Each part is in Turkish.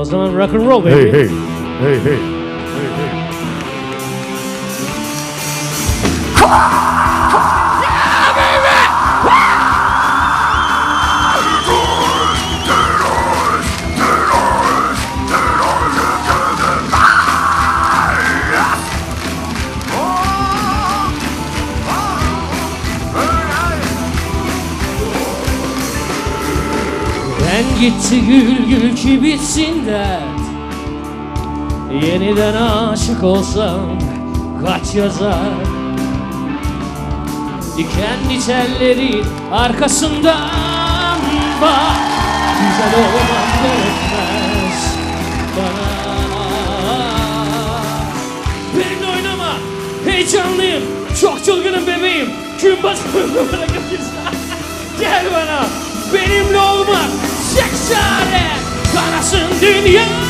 O zaman rock and roll baby. Hey hey. Hey hey. Hey hey. Ben gitti gül gül ki bitsin dert. Yeniden aşık olsam kaç yazar? Dikenli tellerin arkasından bak Güzel olmak gerekmez bana. Benimle oynama heyecanlıyım. Çok çılgınım bebeğim. Basımını bırakabilirsin Gel bana benimle olmak Şeksare Karasın dünya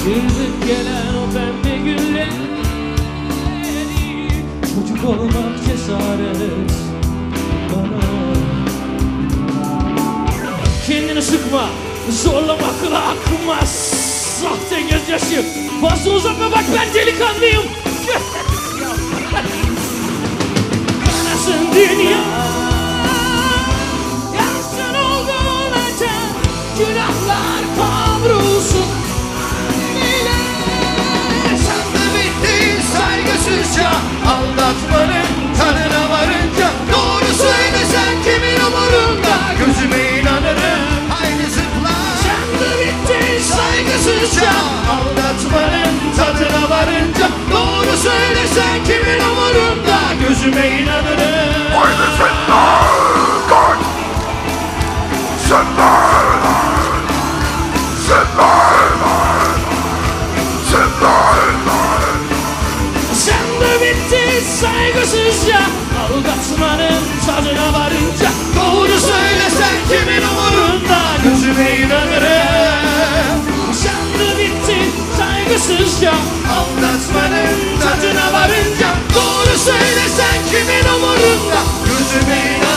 Kaçırdık gelen o pembe günleri Çocuk olmak cesaret bana. Kendini sıkma Zorlama akıl akmaz Sahte gözyaşı. Fazla uzatma bak ben delikanlıyım. Kanasın Yüzüme inanırım. Haydi senler kaç! Senler Senler Senler Sen de bitti saygısızca. Aldatmanın tadına varınca. Doğru söylesen kimin umurunda? Gözüme inanırım. Sen de bitti saygısızca. Aldatmanın tadına varınca. Doğru söylesen kimin umurunda? Gözüme inan